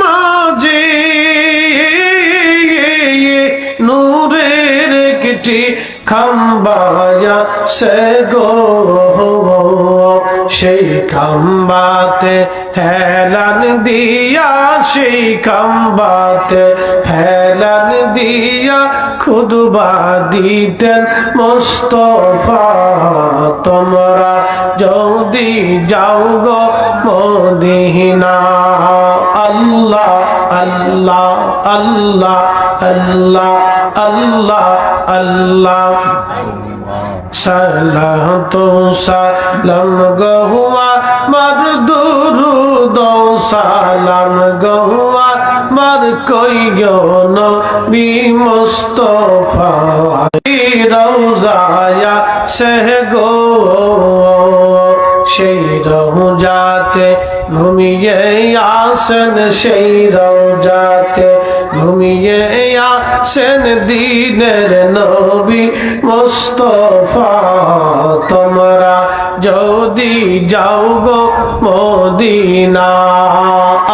মাঝে নূরের একটি খাম্বায়া সে গো। সেই খাম্বাতে হেলান দিয়া, সেই খাম্বাতে হেলান দিয়া খুদবা দিতেন মোস্তফা। তোমরা যদি যাও গো মদিনা আল্লাহ আল্লাহ আল্লাহ আল্লাহ আল্লাহ। আল্লাহ সালাতু সালাম গহুয়া মার দুরুদ, সালাম গহুয়া মার কইও নবী মুস্তাফা। রওজায়া সে গো, সেই রওজাতে ঘুমিয়ে আসেন সেই রওজাতে। ঘুমিয়ে আসেন দিনের নবী মুস্তফা। তোমরা যদি যাও গো মদিনা।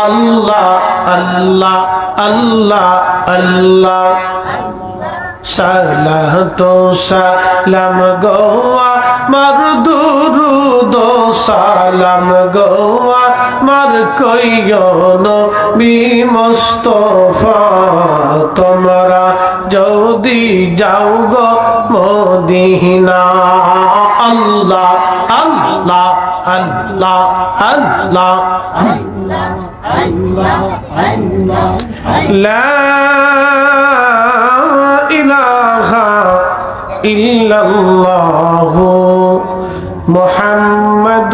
আল্লাহ আল্লাহ আল্লাহ আল্লাহ। সালাতো সালাম গোয়া মার দুরুদ সালাম গোয়া। মার কইয়ন বি মুস্তফা তোমরা যদি যাও গো মদিনা আল্লাহ আল্লাহ আল্লাহ আল্লাহ لا إله إلا الله محمد